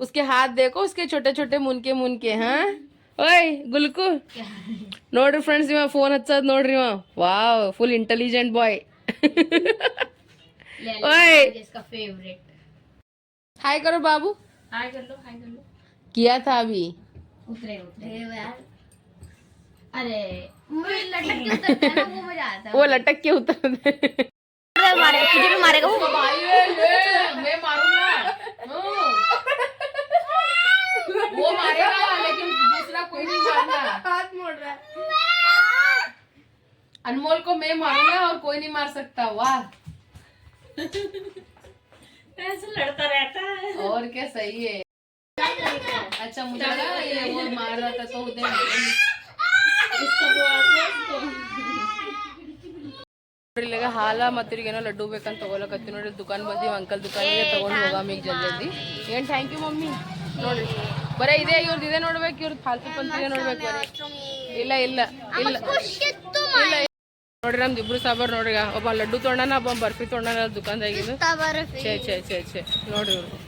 उसके हाथ देखो उसके छोटे छोटे मुनके मुनके हाँ। ओए गुलकू। नोड फ्रेंड्स फ़ोन अच्छा नोड़ नोड्री वाह फुल इंटेलिजेंट बॉय [laughs] ओए। इसका फेवरेट हाय करो बाबू। हाय कर लो हाय कर लो। किया था अभी? उतरे उतरे यार। अरे मुझे लटक के उतरता है वो मज़ा आता वो लटक के उतर है। तुझे भी मारेगा? वो मैं मारूँगा। वो मारेगा लेकिन दूसरा कोई नहीं मारना हाथ मोड़ रहा है। अनमोल को मैं मारूँगा और कोई नहीं मार सकता वाह। ऐसे लड़ता रहता है और क्या सही है अच्छा मुझे लगा ये वो मार रहा था तो उधर इसको बोलते हैं इसको ಇಲ್ಲಿಗ ಹಾಲ ಮತ್ತೆ ಏನೋ ಲಡ್ಡು ಬೇಕಂತ ತಗೊಳಕತ್ತಿ ನೋಡಿ ದುಕಾನ್ ಬಂದೀವಿ ಅಂಕಲ್ ದುಕಾನಿಗೆ ತಗೊಂಡು ಹೋಗಾಮ ಈಗ ಜಲ್ದಿ ಜಲ್ದಿ ಏನ್ ಥ್ಯಾಂಕ್ ಯು ಮಮ್ಮಿ ನೋಡ್ರಿ ಬರೇ ಇದೆ ಇವ್ರದ್ದು ಇದೆ ನೋಡ್ಬೇಕು ಇವ್ರದ್ದು ಫಾಲ್ತು ಪಂತಿದೆ ನೋಡ್ಬೇಕು ಬರೀ ಇಲ್ಲ ಇಲ್ಲ ಇಲ್ಲ ಇಲ್ಲ ನೋಡ್ರಿ ನಮ್ದು ಇಬ್ರು ಸಾಬಾರ್ ನೋಡ್ರಿ ಒಬ್ಬ ಲಡ್ಡು ತೊಗೊಂಡನ ಒಬ್ಬ ಬರ್ಫಿ ತೊಗೊಂಡನ ದುಕಾನ್ದಾಗಿದ್ದು. ಛೇ ಛೇ ಛೇ ಛೇ. ನೋಡ್ರಿ ಇವ್ರು.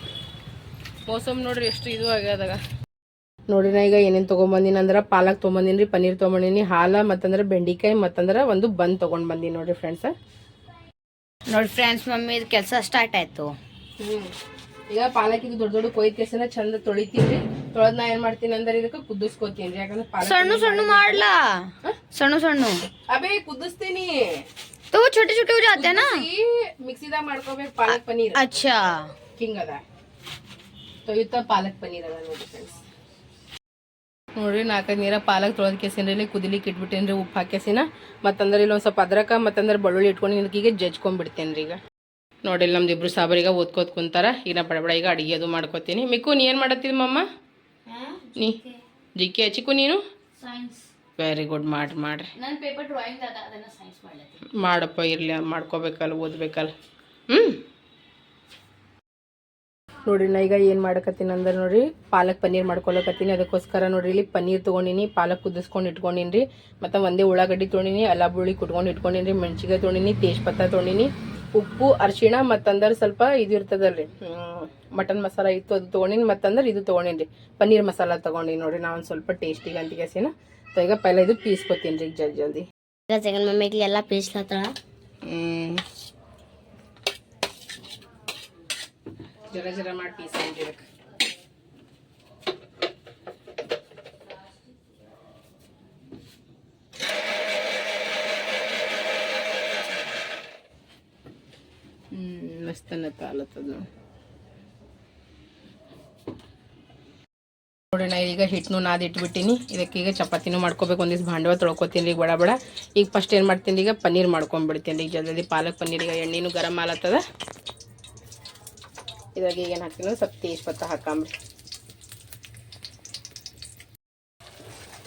ಮೋಸಮ್ ನೋಡ್ರಿ ಎಷ್ಟು ಇದು ಆಗ್ಯದಾಗ. ನೋಡ್ರಿ ನಾ ಈಗ ಏನೇನು ತೊಗೊಂಬಂದಿನಿ ಅಂದ್ರೆ ಪಾಲಕ್ ತೊಗೊಂಬಂದಿನಿ ರೀ ಪನ್ನೀರ್ ತೊಗೊಂಬಂದಿನಿ ಹಾಲ ಮತ್ತಂದ್ರೆ ಬೆಂಡಿಕಾಯಿ ಮತ್ತಂದ್ರೆ ಒಂದು ಬಂದ್ ತೊಗೊಂಡ್ ಬಂದಿನಿ ನೋಡ್ರಿ ಫ್ರೆಂಡ್ಸ್ ನೋಡಿ ಫ್ರೆಂಡ್ಸ್ ಮಮ್ಮಿ ಕೆಲಸ ಸ್ಟಾರ್ಟ್ ಆಯ್ತು. ಈಗ ಪಾಲಕ್ ಇದು ದೊಡ್ಡ ದೊಡ್ಡ ಕೊಯ್ದ ಕೆಸನ ಚಂದ ತೊಳಿತೀನಿ ತೊಳೆದ್ ನಾ ಏನ್ ಮಾಡ್ತೀನಿ ಅಂದ್ರೆ ಇದಕ್ಕೆ ಕುದಿಸ್ಕೊತೀನಿ ಯಾಕಂದ್ರೆ ಪಾಲಕ್ ಸಣ್ಣ ಸಣ್ಣ ಮಾಡ್ಲಾ ಸಣ್ಣ ಸಣ್ಣ ಅಬೇ ಕುದಿಸ್ತೀನಿ तो छोटे छोटे हो जाते हैं ना ಮಿಕ್ಸಿದಾಗ ಮಾಡ್ಕೋಬೇಕು ಪಾಲಕ್ ಪನ್ನೀರ್ अच्छा ಹಿಂಗ ಅದ ತೊಯ್ತ ಪಾಲಕ್ ಪನ್ನೀರ್ ಅದ ನೋಡಿ ಫ್ರೆಂಡ್ಸ್ ನೋಡ್ರಿ ನಾಲ್ಕೈದು ನೀರ ಪಾಲಕ್ ತೊಳೆದ ಕೆಸಿನಲ್ಲಿ ಕುದಿಲಿಕ್ಕೆ ಇಟ್ಬಿಟ್ಟೇನ್ರಿ ಉಪ್ಪು ಹಾಕ್ಯಸಿನ ಮತ್ತಂದ್ರೆ ಇಲ್ಲಿ ಒಂದು ಸ್ವಲ್ಪ ಅದ್ರಕ ಮತ್ತಂದ್ರೆ ಬೆಳ್ಳುಳ್ಳಿ ಇಟ್ಕೊಂಡು ಇದಕ್ಕೀಗ ಜಜ್ಕೊಂಡ್ಬಿಡ್ತೇನೆ ಈಗ ನೋಡಿ ಇಲ್ಲಿ ನಮ್ದು ಇಬ್ರು ಸಾಬರೀಗ ಓದ್ಕೋತ ಕುಂತಾರ. ಈಗ ನಾ ಬಡಬಡ ಈಗ ಅಡಿಗೆ ಅದು ಮಾಡ್ಕೋತೀನಿ. ಮಿಕ್ಕು ನೀ ಏನು ಮಾಡತ್ತೀನಿ ಮಮ್ಮ ನೀ? ಜಿ ಕೆ ಚಿಕ್ಕು ನೀನು? ಸೈನ್ಸ್ ವೆರಿ ಗುಡ್ ಮಾಡ್ರಿ. ಮಾಡ್ರಿ ಮಾಡಪ್ಪ ಇರಲಿ ಮಾಡ್ಕೋಬೇಕಲ್ಲ ಓದ್ಬೇಕಲ್ಲ. ಹ್ಞೂ ನೋಡ್ರಿ ನಾ ಈಗ ಏನು ಮಾಡಕತ್ತೀನಿ ಅಂದ್ರೆ ನೋಡ್ರಿ ಪಾಲಕ್ ಪನ್ನೀರ್ ಮಾಡ್ಕೊಳಕತ್ತೀನಿ. ಅದಕ್ಕೋಸ್ಕರ ನೋಡ್ರಿ ಇಲ್ಲಿ ಪನ್ನೀರ್ ತೊಗೊಂಡಿನಿ ಪಾಲಕ್ ಕುದಿಸ್ಕೊಂಡು ಇಟ್ಕೊಂಡಿನಿ ರೀ ಮತ್ತು ಒಂದೇ ಉಳ್ಳಾಗಡ್ಡಿ ತೊಗೊಂಡಿನಿ ಅಲ್ಲ ಬುಳ್ಳಿ ಕುಟ್ಕೊಂಡು ಇಟ್ಕೊಂಡಿನಿ ರೀ ಮೆಣಸಿನ್ಕಾಯಿ ತೊಗೊಂಡಿನಿ ತೇಜ್ಪತ್ತ ತೊಗೊಂಡಿನಿ. ಉಪ್ಪು ಅರಿಶಿಣ ಮತ್ತಂದ್ರೆ ಸ್ವಲ್ಪ ಇದು ಇರ್ತದಲ್ರಿ ಮಟನ್ ಮಸಾಲ ಇತ್ತು ಅದು ತೊಗೊಂಡಿನಿ ಮತ್ತಂದ್ರೆ ಇದು ತೊಗೊಂಡಿನಿ ರೀ ಪನ್ನೀರ್ ಮಸಾಲ ತೊಗೊಂಡಿನಿ ನೋಡಿರಿ ನಾ ಒಂದು ಸ್ವಲ್ಪ ಟೇಸ್ಟಿಗೆ ಅಂತ ಕೇಸಿನ ಈಗ ಪೈಲ ಇದು ಪೀಸ್ಕೊತೀನಿ ರೀ ಜಲ್ದಿ. ಜಲ್ದಿ ಈಗ ಜಗನ್ ಮಮ್ಮಿಗೆ ಎಲ್ಲ ಪೀಸ್ಲತ್ತಳ ಹ್ಮ್. ಜರ ಜರ ಮಾಡಿ ಪೀಸ್ ಇದಕ್ಕೆ ಹ್ಮ್ ಮಸ್ತ್ ಅನ್ನತ್ತ ಆಲತ್ತದ ನೋಡಿ ನೋಡಿ ಈಗ ಇಟ್ಬಿಟ್ಟಿನಿ. ಇದಕ್ಕೆ ಈಗ ಚಪಾತಿನೂ ಮಾಡ್ಕೋಬೇಕು. ಒಂದಿವ್ಸ ಭಾಂಡವ ತೊಳ್ಕೊತೀನಿ ಈಗ ಬಡ ಬಡ. ಈಗ ಫಸ್ಟ್ ಏನು ಮಾಡ್ತೀನಿ ಈಗ ಪನ್ನೀರ್ ಮಾಡ್ಕೊಂಡ್ಬಿಡ್ತೀನಿ ಈಗ ಜಲ್ದಿ ಪಾಲಕ್ ಪನ್ನೀರ್, ಈಗ ಎಣ್ಣೆನೂ ಗರಂ ಆಲತ್ತದ. ಇದಾಗ ಈಗ ಏನು ಹಾಕ್ತೀನಿ ಸ್ವಲ್ಪ ತೇಜ್ಪತ್ತ ಹಾಕಂಬ್ರಿ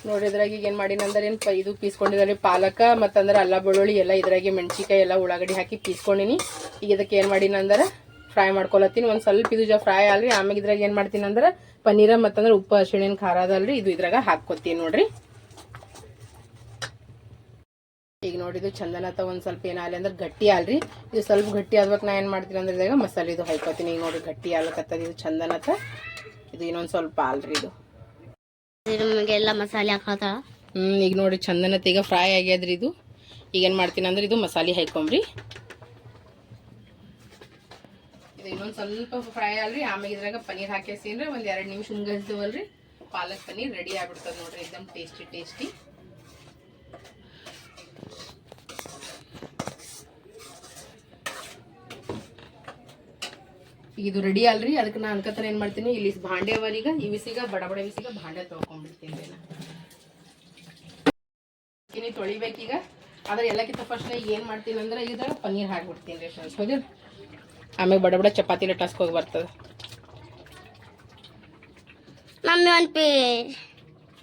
ನೋಡಿ ಇದ್ರಾಗ ಈಗ ಏನು ಮಾಡೀನಿ ಅಂದ್ರೆ ಏನು ಇದು ಪೀಸ್ಕೊಂಡಿದ್ದಾರೆ ಪಾಲಕ ಮತ್ತಂದ್ರೆ ಅಲ್ಲ ಬೆಳ್ಳುಳ್ಳಿ ಎಲ್ಲ ಇದ್ರಾಗೆ ಮೆಣಸಿಕಾಯಿ ಎಲ್ಲ ಉಳ್ಳಾಗಡ್ಡಿ ಹಾಕಿ ಪೀಸ್ಕೊಂಡಿನಿ. ಈಗ ಇದಕ್ಕೆ ಏನು ಮಾಡೀನಿ ಅಂದ್ರೆ ಫ್ರೈ ಮಾಡ್ಕೊಳತ್ತೀನಿ. ಒಂದು ಸ್ವಲ್ಪ ಇದು ಜ ಫ್ರೈ ಅಲ್ರಿ ಆಮೇಲೆ ಇದ್ರಾಗ ಏನು ಮಾಡ್ತೀನಿ ಅಂದ್ರೆ ಪನ್ನೀರ ಮತ್ತಂದ್ರೆ ಉಪ್ಪು ಹಸಿಣಿನ ಖಾರ ಅದಲ್ರಿ ಇದು ಇದ್ರಾಗ ಹಾಕ್ಕೊತೀನಿ ನೋಡ್ರಿ. ಈಗ ನೋಡಿದ್ದು ಚಂದನತ ಒಂದು ಸ್ವಲ್ಪ ಏನಾಗಲಿ ಅಂದ್ರೆ ಗಟ್ಟಿ ಆಲ್ರಿ. ಇದು ಸ್ವಲ್ಪ ಗಟ್ಟಿ ಆದ್ಬೇಕು ನಾ ಏನು ಮಾಡ್ತೀನಿ ಅಂದ್ರೆ ಇದಾಗ ಮಸಾಲೆ ಇದು ಹಾಕೋತೀನಿ ಈಗ ನೋಡಿ ಗಟ್ಟಿ ಆಲಕತ್ತದ ಇದು ಚಂದನತ ಇದು ಇನ್ನೊಂದು ಸ್ವಲ್ಪ ಆಲ್ರಿ ಇದು. ನಮಗೆಲ್ಲ ಎಲ್ಲ ಮಸಾಲೆ ಹಾಕತ್ತಾಳ ಹ್ಮ್ ಈಗ ನೋಡಿ ಚಂದನತ್ ಈಗ ಫ್ರೈ ಆಗ್ಯಾದ್ರಿ ಇದು. ಈಗ ಏನು ಮಾಡ್ತೀನಿ ಅಂದ್ರೆ ಇದು ಮಸಾಲೆ ಹಾಕೊಂಬ್ರಿ ಇನ್ನೊಂದು ಸ್ವಲ್ಪ ಫ್ರೈ ಅಲ್ರಿ ಆಮೇಲೆ ಇದ್ರಾಗ ಪನ್ನೀರ್ ಹಾಕಿಸಿನ್ರಿ ಒಂದು ಎರಡು ನಿಮಿಷ ಉಂಗಲ್ತೀವಲ್ರಿ ಪಾಲಕ್ ಪನ್ನೀರ್ ರೆಡಿ ಆಗ್ಬಿಡ್ತದ ನೋಡ್ರಿ ಎಕ್ದಮ್ ಟೇಸ್ಟಿ ಟೇಸ್ಟಿ ಇದು ರೆಡಿ ಅಲ್ರಿ, ಅದಕ್ಕೆ ನಾ ಅನ್ಕತನ ಏನ್ ಮಾಡ್ತೀನಿ, ಇಲ್ಲಿ ಭಾಂಡೆ ಅವರೀಗ ಇವಿಸಿಗ ಬಡ ಬಡ ಇವಿಸಿಗ ಭಾಂಡೆ ತೊಳ್ಕೊಂಡ್ಬಿಡ್ತೀನಿ ತೊಳಿಬೇಕೀಗ. ಆದ್ರೆ ಎಲ್ಲಕ್ಕಿಂತ ಫಸ್ಟ್ ಏನ್ ಮಾಡ್ತೀನಿ ಅಂದ್ರೆ ಇದ್ರಾಗ ಪನ್ನೀರ್ ಹಾಕ್ಬಿಡ್ತೀನಿ ರೀ, ಸ್ವಲ್ಪ ಆಮೇಲೆ ಬಡ ಬಡ ಚಪಾತಿ ಲಟಾಸ್ಕ್ ಹೋಗಿ ಬರ್ತದೆ. ಮಮ್ಮಿ ಒಂದು ಪೀಸ್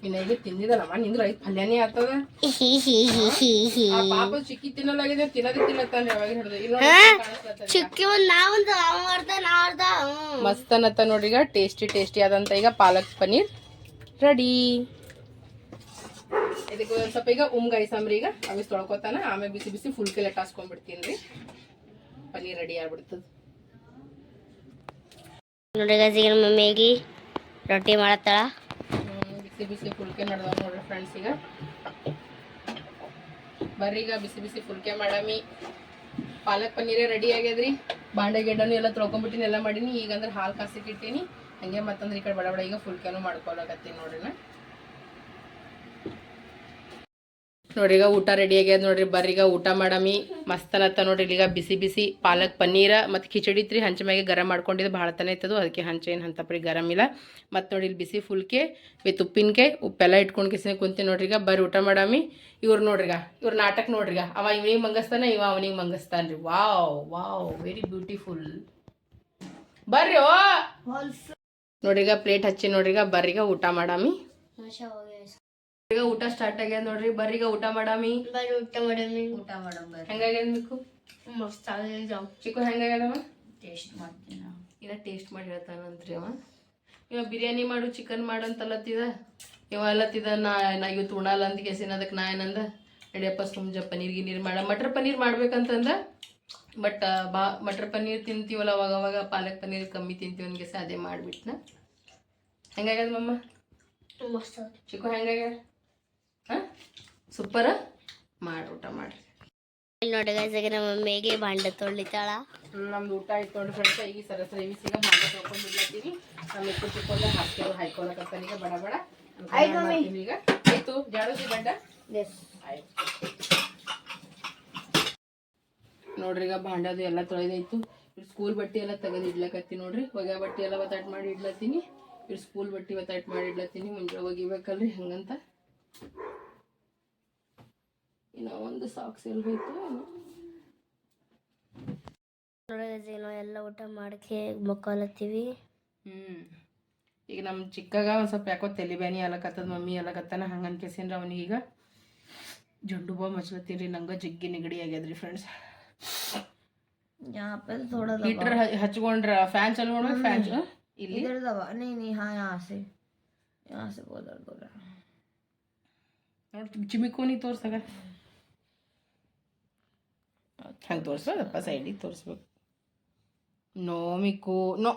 ಇನ್ನ ಈಗ ತಿಂದಿದಲ್ಲಮ್ಮ ನಿಂದ್ರ ಐದು ಪಲ್ಯನೇ ಆಗ್ತದ. ಹಿ ಹಿ ಹಿ ಹಿ ಹಿ ಆ ಪಾಪ ಚಿಕ್ಕಿ ತಿನ್ನಲಾಗಿದೆ ತಿನ್ನೋದೇ ತಿನ್ನತ್ತಾನ ಯಾವಾಗ ಹಿಡ್ದು ಇಲ್ಲ ಚಿಕ್ಕಿ ಒಂದು ನಾವೊಂದು ಅವ ಅರ್ಧ ನಾ ಅರ್ಧ. ಹ್ಞೂ ಮಸ್ತ್ ಅನ್ನತ್ತ ನೋಡ್ರಿ ಈಗ ಟೇಸ್ಟಿ ಟೇಸ್ಟಿ ಆದಂತ ಈಗ ಪಾಲಕ್ ಪನ್ನೀರ್ ರೆಡಿ. ಇದಕ್ಕೆ ಒಂದ್ ಸ್ವಲ್ಪ ಈಗ ಉಮ್ಗಾಯಿಸಂಬ್ರಿ ಈಗ ಅವಿಸ್ ತೊಳ್ಕೊತಾನ ಆಮೇಲೆ ಬಿಸಿ ಬಿಸಿ ಫುಲ್ಕೆ ಲಟಾಸ್ಕೊಂಡ್ಬಿಡ್ತೀನಿ ರೀ. ಪನ್ನೀರ್ ರೆಡಿ ಆಗ್ಬಿಡ್ತದ. ನೋಡಿ ನಮ್ಮ ಮಮ್ಮಿಗೆ ರೊಟ್ಟಿ ಮಾಡತ್ತಾಳ. ಬಿಸಿ ಬಿಸಿ ಫುಲ್ಕೆ ನಡೆದವ ನೋಡ್ರಿ ಫ್ರೆಂಡ್ಸ್ ಈಗ. ಬರ್ರಿ ಈಗ ಬಿಸಿ ಬಿಸಿ ಫುಲ್ಕೆ ಮಾಡಮಿ. ಪಾಲಕ್ ಪನ್ನೀರೇ ರೆಡಿ ಆಗ್ಯದ್ರಿ. ಬಾಂಡೆ ಗಿಡನು ಎಲ್ಲ ತೊಳ್ಕೊಂಬಿಟ್ಟಿನಿ, ಎಲ್ಲ ಮಾಡೀನಿ. ಈಗ ಅಂದ್ರೆ ಹಾಲು ಕಾಸಕ್ಕೆ ಇಟ್ಟೀನಿ. ಹಂಗೆ ಮತ್ತಂದ್ರೆ ಈ ಕಡೆ ಬಡ ಬಡ ಈಗ ಫುಲ್ಕೆನೂ ಮಾಡ್ಕೊಳಕತ್ತೀನಿ ನೋಡ್ರಿ ನಾ ನೋಡ್ರಿ ಈಗ ಊಟ ರೆಡಿ ಆಗ್ಯದ ನೋಡ್ರಿ. ಬರ್ರಿ ಈಗ ಊಟ ಮಾಡಮಿ. ಮಸ್ತನತ್ತ ನೋಡ್ರಿ. ಈಗ ಬಿಸಿ ಬಿಸಿ ಪಾಲಕ್ ಪನ್ನೀರ ಮತ್ತು ಕಿಚಡಿ ಇತ್ರಿ ಹಂಚ ಮ್ಯಾಗೆ ಗರಂ ಮಾಡ್ಕೊಂಡಿದ್ದು ಭಾಳ ತನ ಇತ್ತದು. ಅದಕ್ಕೆ ಹಂಚ ಏನು ಹಂತಪ್ಪ ಪರಿ ಗರಂ ಇಲ್ಲ. ಮತ್ತು ನೋಡಿ ಇಲ್ಲಿ ಬಿಸಿ ಫುಲ್ಕೆ ವಿತ್ ಉಪ್ಪಿನಕೆ ಉಪ್ಪೆಲ್ಲ ಇಟ್ಕೊಂಡು ಕಿಸಿನ ಕುಂತಿ ನೋಡ್ರಿ. ಈಗ ಬರ್ರಿ ಊಟ ಮಾಡಮಿ. ಇವ್ರು ನೋಡ್ರಿಗ ಇವ್ರ ನಾಟಕ ನೋಡ್ರಿಗ ಅವ ಇವನಿಗೆ ಮಂಗಸ್ತಾನ ಇವ ಅವನಿಗೆ ಮಂಗಸ್ತಾನ ರೀ. ವಾವ್ ವಾವ್ ವೆರಿ ಬ್ಯೂಟಿಫುಲ್ ಬರ್ರಿ ನೋಡ್ರಿಗ ಪ್ಲೇಟ್ ಹಚ್ಚಿ ನೋಡ್ರಿಗ ಬರ್ರಿಗ ಊಟ ಮಾಡಾಮಿ. ಈಗ ಊಟ ಸ್ಟಾರ್ಟ್ ಆಗ್ಯದ ನೋಡ್ರಿ. ಈಗ ಊಟ ಮಾಡಾಮಿ. ಬರ್ರಿ ಊಟ ಮಾಡಮಿ. ಹೆಂಗಾಗ್ಯದ ಮಿಕ್ಕು? ಮಸ್ತ್ ಆಗಿದೆ ಚಿಕ್ಕು ಹೆಂಗಾಗ್ಯದವ ಟೇಸ್ಟ್ ಮಾಡ್ತೀನಿ ಇನ್ನ ಟೇಸ್ಟ್ ಮಾಡಿ ಹೇಳ್ತಾನಂತ್ರಿ ಅವ. ಇವ ಬಿರಿಯಾನಿ ಮಾಡು ಚಿಕನ್ ಮಾಡು ಅಂತಲ್ಲತ್ತಿದ ಇವ ಅಲ್ಲತ್ತಿದ ನಾ ನಾ ಇವತ್ತು ಉಣಲ್ಲ ಅಂತ ಕೆಸಿನ ಅದಕ್ಕೆ ನಾ ಏನಂದ? ನಡಿಯಪ್ಪ ಸುಮ್ಜ ಪನ್ನೀರ್ ಗಿನ್ನೀರ್ ಮಾಡ. ಮಟರ್ ಪನ್ನೀರ್ ಮಾಡ್ಬೇಕಂತಂದ? ಬಟ್ ಬಾ ಮಟರ್ ಪನ್ನೀರ್ ತಿಂತೀವಲ್ಲ ಅವಾಗ ಅವಾಗ ಪಾಲಕ್ ಪನ್ನೀರ್ ಕಮ್ಮಿ ತಿಂತೀವಿ ಅನ್ಗೆಸ ಅದೇ ಮಾಡಿಬಿಟ್ನ. ಹೆಂಗಾಗ್ಯದ ಮಮ್ಮ ಮಸ್ತ್ ಚಿಕ್ಕು ಹೆಂಗಾಗ್ಯದ ಹಾಂ ಸೂಪರ. ಮಾಡಿ ಊಟ ಮಾಡ್ರಿ. ಇಲ್ಲಿ ನೋಡಿ ಈಗ ನಮ್ಮ ಮಮ್ಮಿಗೆ ಭಾಂಡೆ ತೊಳಿತಾಳ ನಮ್ದು ಊಟ ಆಯ್ತು ನೋಡಿ ಫ್ರೆಂಡ್ಸ್ ಈಗ ಸರಸ್ರ ಸಿಗ ಮಾಡಿ ತೊಗೊಂಡು ಬಿಡ್ಲತ್ತೀನಿ. ನಮ್ಮ ಇಟ್ಟು ಚಿಕ್ಕೊಂಡ ಹಾಕ್ತೇವೆ ಹಾಯ್ಕೊಳಕತ್ತಾನ ಈಗ ಬಡ ಬಡ. ಮಾಡ್ತೀನಿ ಈಗ. ಆಯ್ತು ಜಾಡೋದಿ ಬಂಡ ನೋಡ್ರಿ ಈಗ ಭಾಂಡದು ಎಲ್ಲ ತೊಳೆದಾಯ್ತು ಇವ್ರು ಸ್ಕೂಲ್ ಬಟ್ಟೆ ಎಲ್ಲ ತೆಗೆದು ಇಡ್ಲಕತ್ತಿ ನೋಡ್ರಿ. ಹೊಗೆ ಬಟ್ಟೆ ಎಲ್ಲ ಒತ್ತಾಟ ಮಾಡಿ ಇಡ್ಲತ್ತೀನಿ. ಇವ್ರು ಸ್ಕೂಲ್ ಬಟ್ಟೆ ಒತ್ತಾಟ ಮಾಡಿ ಇಡ್ಲತ್ತೀನಿ. ಮುಂಜಾನೆ ಒಗಿಬೇಕಲ್ರಿ ಹಂಗಂತ. ಇನ್ನು ಒಂದು ಸಾಕ್ಸ್ ಎಲ್ಲೋಯ್ತು ನೋಡೋದೈತಿ ನಾವು ಎಲ್ಲ ಊಟ ಮಾಡಕ್ಕೆ ಮಕ್ಕೊಲತ್ತೀವಿ ಹ್ಞೂ ಈಗ ನಮ್ಮ ಚಿಕ್ಕಾಗ ಒಂದು ಸ್ವಲ್ಪ ಯಾಕೋ ತಲೆಬ್ಯಾನಿ ಅಲಕತ್ತದ ಮಮ್ಮಿ ಅಲಕತ್ತಾನ ಹಂಗಂತ ಕೇಸಿನ್ರಿ ಅವನಿಗೆ ಈಗ. ಜಂಡು ಬಾ ಮಚ್ಲತ್ತೀರಿ ನಂಗೆ ಜಗ್ಗಿ ನೆಗಡಿ ಆಗ್ಯದ್ರಿ ಫ್ರೆಂಡ್ಸ್ ಆಪಲ್ ಥೋಡ ಹೀಟರ್ ಹಚ್ಕೊಂಡ್ರ ಫ್ಯಾನ್ ಚಾಲು ಫ್ಯಾನ್ ಇಲ್ಲಿ? ನೀ ನೀ ಹಾ ಆಸೆ. ಆಸೆ ಬೋದರ್ದವ್ರ ನೋಡಿ ಚಿಮಿಕೋನಿ ತೋರ್ಸಾಗ. ಹಂಗೆ ತೋರ್ಸೋದಪ್ಪ ಸೈಡಿಗೆ ತೋರಿಸ್ಬೇಕು ನೋ ಮಿಕ್ಕು ನೋ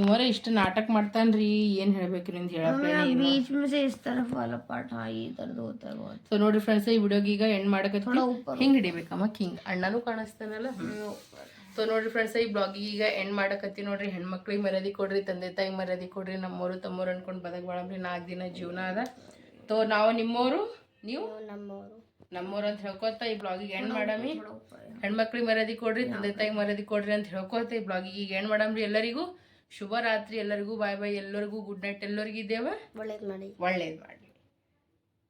ಇವರೇ ಇಷ್ಟು ನಾಟಕ ಮಾಡ್ತಾನ್ರಿ ಏನು ಹೇಳ್ಬೇಕ್ರಿ ಅಂತ ಹೇಳಪ್ಪ बीच में से इस तरफ वाला पार्ट हाँ ये दर्द होता है बहुत ಸೊ ನೋಡ್ರಿ ಫ್ರೆಂಡ್ಸ್ ಈ ವಿಡಿಯೋಗೆ ಈಗ ಎಂಡ್ ಮಾಡಕತ್ತಿ ಹಿಂಗ್ ಹಿಡಿಬೇಕಮ್ಮ ಹಿಂಗ್ ಅಣ್ಣನೂ ಕಾಣಿಸ್ತಾನಲ್ಲ ಸೊ ನೋಡ್ರಿ ಫ್ರೆಂಡ್ಸ್ ಈ ಬ್ಲಾಗಿಗೆ ಈಗ ಎಂಡ್ ಮಾಡಕತ್ತಿ ನೋಡ್ರಿ ಹೆಣ್ಮಕ್ಳಿಗೆ ಮರ್ಯಾದೆ ಕೊಡ್ರಿ ತಂದೆ ತಾಯಿ ಮರ್ಯಾದೆ ಕೊಡ್ರಿ ನಮ್ಮವರು ತಮ್ಮವ್ರು ಅನ್ಕೊಂಡು ಬದಕ್ ಬಾಳಮ್ರಿ ನಾಲ್ಕು ದಿನ ಜೀವನ ಅದ ಸೊ ನಾವು ನಿಮ್ಮವರು ನೀವು ನಮ್ಮವರು ನಮ್ಮವ್ರು ಅಂತ ಹೇಳ್ಕೊತ ಈ ಬ್ಲಾಗಿಗೆ ಎಂಡ್ ಮಾಡಮಿ. ಹೆಣ್ಮಕ್ಳಿಗೆ ಮರ್ಯಾದಿ ಕೊಡ್ರಿ ತಂದೆ ತಾಯಿಗೆ ಮರ್ಯಾದಿ ಕೊಡ್ರಿ ಅಂತ ಹೇಳ್ಕೊತ ಈ ಬ್ಲಾಗಿಗೆ ಈಗ ಎಂಡ್ ಮಾಡಮ್ರಿ ಎಲ್ಲರಿಗೂ. ಶುಭ ರಾತ್ರಿ ಎಲ್ಲರಿಗೂ. ಬಾಯ್ ಬಾಯ್ ಎಲ್ಲರಿಗೂ. ಗುಡ್ ನೈಟ್ ಎಲ್ಲರಿಗೂ ಇದ್ದೇವ. ಒಳ್ಳೇದು ಮಾಡಿ. ಒಳ್ಳೇದು ಮಾಡಿ.